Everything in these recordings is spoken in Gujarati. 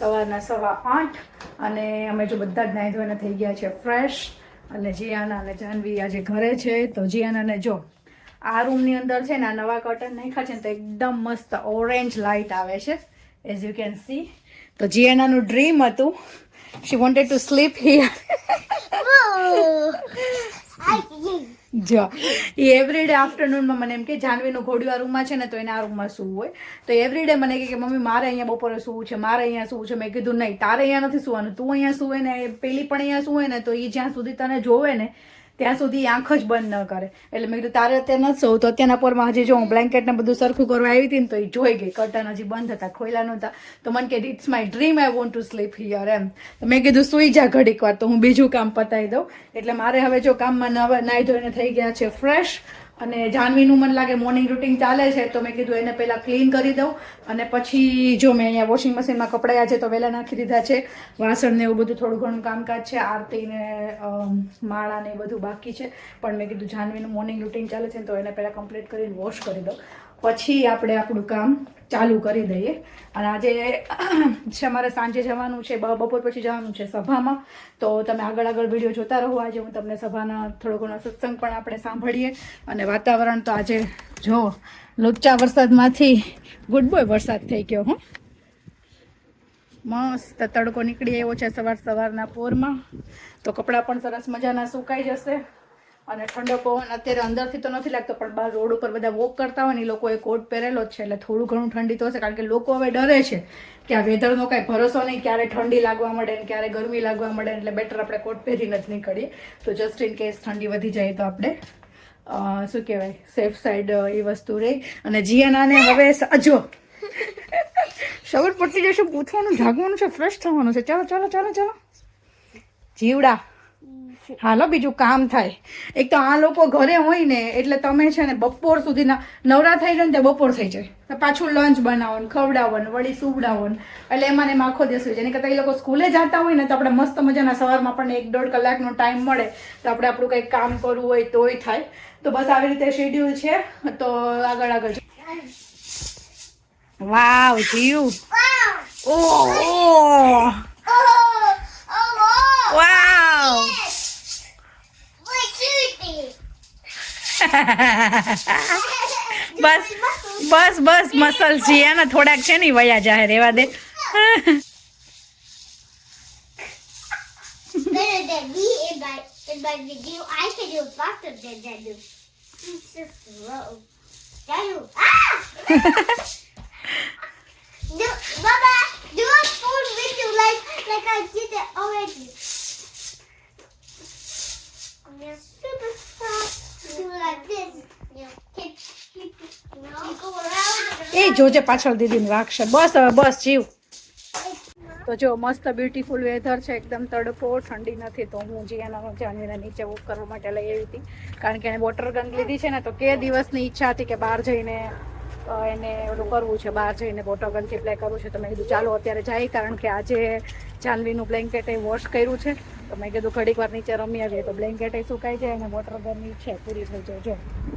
સવારના સવા આઠ અને અમે જો બધા જ નાહી ધોઈને થઈ ગયા છે ફ્રેશ અને જીયાના અને જાનવી આજે ઘરે છે. તો જીયાનાને જો, આ રૂમની અંદર છે ને આ નવા કર્ટન નાખ્યા છે ને તો એકદમ મસ્ત ઓરેન્જ લાઇટ આવે છે એઝ યુ કેન સી તો જીયાનાનું ડ્રીમ હતું. She wanted to sleep here જો, એ એવરીડે આફ્ટરનૂનમાં મને એમ કે જાનવીનું ઘોડિયું આ રૂમમાં છે ને તો એને આ રૂમમાં સૂવું હોય. તો એવરીડે મને કે મમ્મી, મારે અહીંયા બપોરે સૂવું છે, મારે અહીંયા સૂવું છે. મેં કીધું, નહીં, તારે અહીંયા નથી સૂવાનું, તું અહીંયા સૂવે ને પેલી પણ અહીંયા સૂવે ને, તો એ જ્યાં સુધી તને જોવે ને ત્યાં સુધી આંખ જ બંધ ન કરે. એટલે મેં કીધું, તારે અત્યારે નથી સૌ તો અત્યારના પોરમાં હજી જો હું બ્લેન્કેટ ને બધું સરખું કરવા આવી હતી ને તો એ જોઈ ગઈ. કર્ટન હજી બંધ હતા, ખોયલા નહોતા. તો મને કે it's my dream I want to sleep here એમ. તો મેં કીધું, સુઈ જા ઘડીક વાર તો હું બીજું કામ પતાવી દઉં. એટલે મારે હવે જો કામમાં નવા નાહી ધોઈને થઈ ગયા છે ફ્રેશ અને જાનવીનું મને લાગે મોર્નિંગ રૂટીન ચાલે છે, તો મેં કીધું એને પહેલાં ક્લીન કરી દઉં. અને પછી જો મેં અહીંયા વોશિંગ મશીનમાં કપડાં છે, તો વહેલા નાખી દીધા છે. વાસણ ને એવું બધું થોડું ઘણું કામકાજ છે આરતીને માળા ને એ બધું બાકી છે. પણ મેં કીધું જાનવીનું મોર્નિંગ રૂટીન ચાલે છે તો એને પહેલાં કમ્પ્લીટ કરીને વોશ કરી દઉં. પછી આપણે આપણું કામ ચાલુ કરી દઈએ. અને આજે છે અમારે સાંજે જવાનું છે બપોર પછી જવાનું છે સભામાં. તો તમે આગળ આગળ વીડિયો જોતા રહો. આજે હું તમને સભાના થોડો ઘણો સત્સંગ પણ આપણે સાંભળીએ. અને વાતાવરણ તો આજે જો લુચ્ચા વરસાદમાંથી, ગુડ બોય વરસાદ થઈ ગયો હો. મસ્ત તડકો નીકળી આવ્યો છે સવાર સવારના પોરમાં. તો કપડાં પણ સરસ મજાના સુકાઈ જશે. અને ઠંડો પવન અત્યારે અંદરથી તો નથી લાગતો, પણ બહાર રોડ ઉપર બધા વોક કરતા હોય ને એ લોકોએ કોટ પહેરેલો જ છે. એટલે થોડું ઘણું ઠંડી તો હશે, કારણ કે લોકો હવે ડરે છે કે આ વેધરનો કાંઈ ભરોસો નહીં, ક્યારે ઠંડી લાગવા મળે ને ક્યારે ગરમી લાગવા મળે એટલે બેટર આપણે કોટ પહેરીને જ નીકળીએ. તો જસ્ટ ઇન કેસ ઠંડી વધી જાય તો આપણે શું કહેવાય સેફ સાઈડ એ વસ્તુ રહી. અને જીયાનાને હવે સ- સવાર પડતી જશે, પૂછવાનું, જાગવાનું છે ફ્રેશ થવાનું છે. ચાલો ચાલો ચાલો ચાલો. જીવડા. હાલો બીજું કામ થાય. એક તો આ લોકો ઘરે હોય ને એટલે તમે છે ને બપોર સુધીના નવરા થઈ જાય ને તે બપોર થઈ જાય. તો પાછું લંચ બનાવો ને ખવડાવો ને વળી સુવડાવો એટલે એમાં એમાં આખો દિવસ હોય એની કરતાં એ લોકો સ્કૂલે જતા હોય ને તો આપણે મસ્ત મજાના સવારમાં આપણને એક દોઢ કલાકનો ટાઈમ મળે. તો આપણે આપણું કંઈક કામ કરવું હોય તોય થાય. તો બસ આવી રીતે શેડ્યુલ છે. તો આગળ આગળ વાવ જીવ. ઓ વાવ. બસ બસ બસ મસલ છે એના થોડાક છે ને વયા જાહે રેવા દે. Ah! Baba, do a like like I did already. I'm એ જોજે પાછળ દીદીને રાખશે. બસ હવે બસ જીવ. તો જો મસ્ત બ્યુટીફુલ વેધર છે એકદમ તડકો ઠંડી નથી તો હું જીયાના જાનવીને નીચે વોક કરવા માટે લઈ આવી હતી. કારણ કે એને વોટર ગન લીધી છે ને તો કે દિવસની ઈચ્છા હતી કે બહાર જઈને એને ઓલું કરવું છે બહાર જઈને વોટર ગનથી પ્લે કરવું છે તો મેં કીધું ચાલો અત્યારે જાય કારણ કે આજે જાનવીનું બ્લેન્કેટ એ વોશ કર્યું છે. તો મેં કીધું ઘડીક વાર નીચે રમી આવીએ તો બ્લેન્કેટ સુકાઈ જાય અને વોટર ગરમી છે, પૂરી થઈ જાય, જો.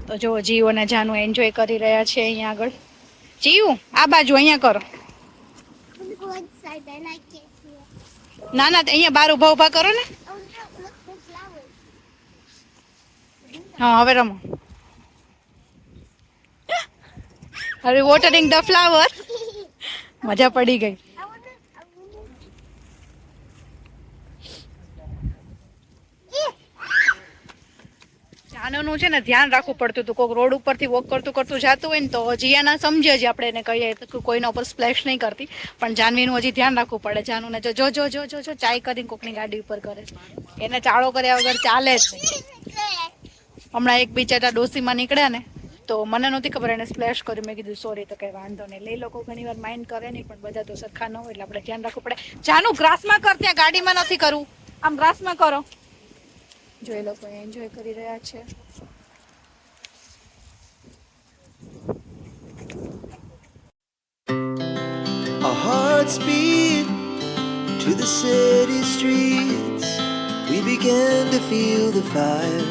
તો જો જીવ અને જાનું એન્જોય કરી રહ્યા છે અહીંયા આગળ. જીવ, આ બાજુ અહીંયા કરો. ના ના, અહીંયા બાર ઊભા ઊભા કરો ને. હા, હવે રમો. હવે વોટરિંગ ધ ફ્લાવર મજા પડી ગઈ I wanna, I wanna. જાનુનું છે ને ધ્યાન રાખવું પડતું હતું. કોઈક રોડ ઉપરથી વોક કરતું કરતું જતું હોય ને તો જીયાના સમજે જ આપણે એને કહીએ કોઈના ઉપર સ્પ્લેશ નહીં કરતી. પણ જાનવીનું હજી ધ્યાન રાખવું પડે. જાનુને જો જો જો જો જો ચાય કરીને કોકની ગાડી ઉપર કરે. એને ચાળો કર્યા વગર ચાલે જ હમણાં એક બિચારા ડોસીમાં નીકળ્યા ને, તો મને નહોતી ખબર એને સ્પ્લેશ કર્યું. મેં કીધું સોરી તો કંઈ વાંધો નહીં. લઈ લોકો ઘણી વાર માઇન્ડ કરે નહીં, પણ બધા તો સરખા ન હોય, એટલે આપણે ધ્યાન રાખવું પડે. જાનું ગ્રાસમાં કર, ત્યાં ગાડીમાં નથી કરવું આમ ગ્રાસમાં કરો. જો એ લોકો એન્જોય કરી રહ્યા છે Our hearts beat to the city streets. We began to feel the fire.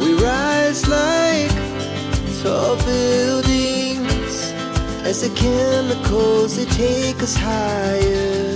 We rise like tall buildings as the chemicals they take us higher.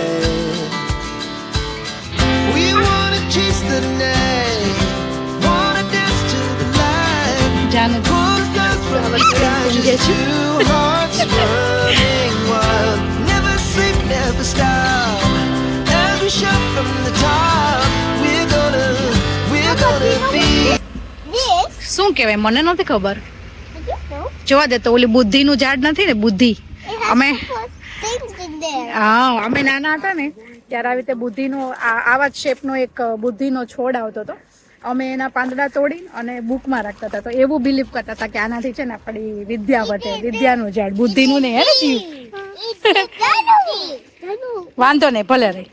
શું કહેવાય? મને નથી ખબર. જોવા દે તો ઓલી બુદ્ધિનું ઝાડ નથી ને? બુદ્ધિ. there. હા અમે નાના હતા ને ત્યારે આવી રીતે બુદ્ધિનો આ- આવા જ શેપનો એક બુદ્ધિનો છોડ આવતો હતો. અમે એના પાંદડા તોડી અને બુકમાં રાખતા હતા. તો એવું બિલીવ કરતા હતા કે આનાથી છે ને આપણી વિદ્યા વધે વિદ્યાનું ઝાડ. બુદ્ધિનું નહીં હે ને. વાંધો નહીં ભલે રહી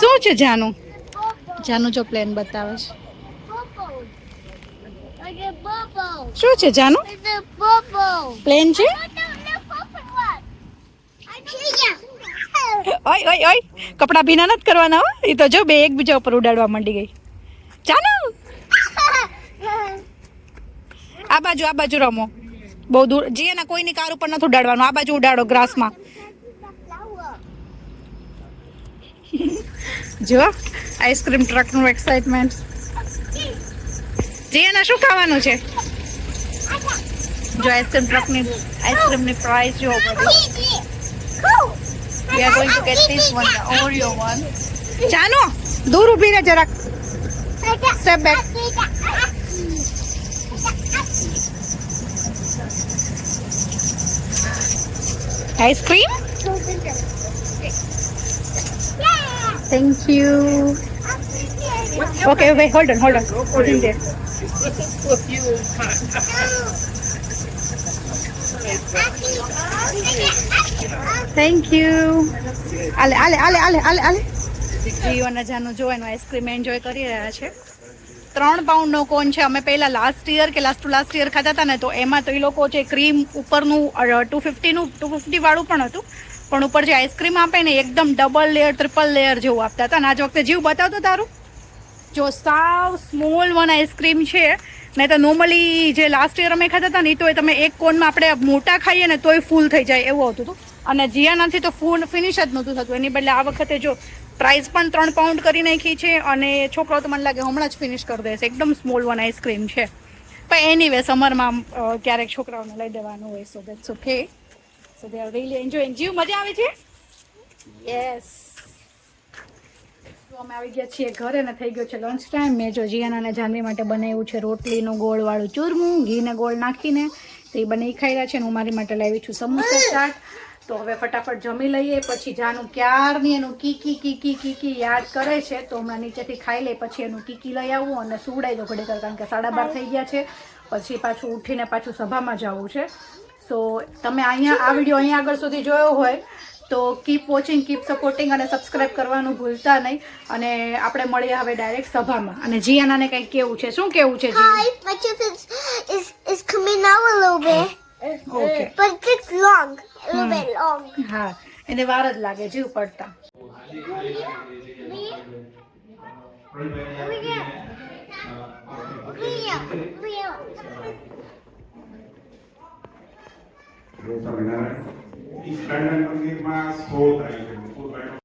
શું છે જાનું? જાનું જો પ્લેન બતાવે છે. શું છે જાનું. પ્લેન છે? ઓય ઓય ઓય. કપડા ભીના નથી કરવાના હો. એ તો જો બે એકબીજા ઉપર ઉડાડવા માંડી ગઈ. ચાલો આ બાજુ આ બાજુ રમો. બહુ દૂર. જીએના કોઈની કાર ઉપર નથી ઉડાડવાનું. આ બાજુ ઉડાડો ગ્રાસમાં. જો આઈસ્ક્રીમ ટ્રકનું એક્સાઇટમેન્ટ જીએના શું ખાવાનું છે? જો આઈસ્ક્રીમ ટ્રકની આઈસ્ક્રીમની પ્રાઇસ જો We are going to get this one, the Oreo one. જાનો દૂર ઊભી રહે જરાક. Step back ice cream thank you okay wait hold on, hold on. put in there. You આલે આલે આલે આલે આલે આલે જીઓ અને જાનું જો એનો આઈસ્ક્રીમ એન્જોય કરી રહ્યા છે. ત્રણ પાઉન્ડનો કોન છે. અમે પહેલા લાસ્ટ યર કે લાસ્ટ ટુ લાસ્ટ યર ખાતા હતા ને તો એમાં તો એ લોકો જે ક્રીમ ઉપરનું ટુ ફિફ્ટીનું ટુ ફિફ્ટીવાળું પણ હતું. પણ ઉપર જે આઈસ્ક્રીમ આપે ને એકદમ ડબલ લેયર ટ્રિપલ લેયર જેવું આપતા હતા. અને આજ વખતે જીવ બતાવતો તારું? જો સાવ સ્મોલ વન આઈસ્ક્રીમ છે નહીં તો નોર્મલી જે લાસ્ટ યર અમે ખાતા હતા ને તો એ તમે એક કોનમાં આપણે મોટા ખાઈએ ને તોય ફૂલ થઈ જાય એવું આવતું હતું. અને જીયાનાથી તો ફૂલ ફિનિશ જ નહોતું થતું. એની બદલે આ વખતે જો પ્રાઇસ પણ ત્રણ પાઉન્ડ કરી નાખી છે અને છોકરાઓ તો મને લાગે હમણાં જ ફિનિશ કરી દેશે. એકદમ સ્મોલ વન આઈસ્ક્રીમ છે. પણ એની વે સમરમાં ક્યારેક છોકરાઓને લઈ દેવાનું હોય so that's okay so they are really enjoying. જીવ મજા આવે છે? યસ તો અમે આવી ગયા છીએ ઘરે ને થઈ ગયો છે લંચ ટાઈમ મેં જો જીયાના અને જાનવી માટે બનાવ્યું છે રોટલીનું ગોળવાળું ચૂરમું ઘીને ગોળ નાખીને. તે બને ખાઈ રહ્યા છે અને હું મારી માટે લાવી છું સમોસા ચાટ તો હવે ફટાફટ જમી લઈએ પછી જાનું ક્યારની એનું કીકી કીકી કીકી યાદ કરે છે. તો હમણાં નીચેથી ખાઈ લે પછી એનું કીકી લઈ આવું અને સુવડાઈ દો ઘડીકર કારણ કે સાડા બાર થઈ ગયા છે. પછી પાછું ઉઠીને પાછું સભામાં જવું છે. સો તમે અહીંયા આ વીડિયો અહીંયા આગળ સુધી જોયો હોય તો કીપ વોચિંગ કીપ સપોર્ટિંગ અને સબસ્ક્રાઇબ કરવાનું ભૂલતા નહીં. અને આપણે મળીએ હવે ડાયરેક્ટ સભામાં. અને જીયાનાને કંઈક કેવું છે? શું કેવું છે જી my tooth is, is, is coming out a little bit. Okay But it's long. A little bit long. હા. એને વાર જ લાગે જીવ પડતા. જય સ્વામિનારાયણ મંદિરમાં સોળ તારીખે બપોર બેઠો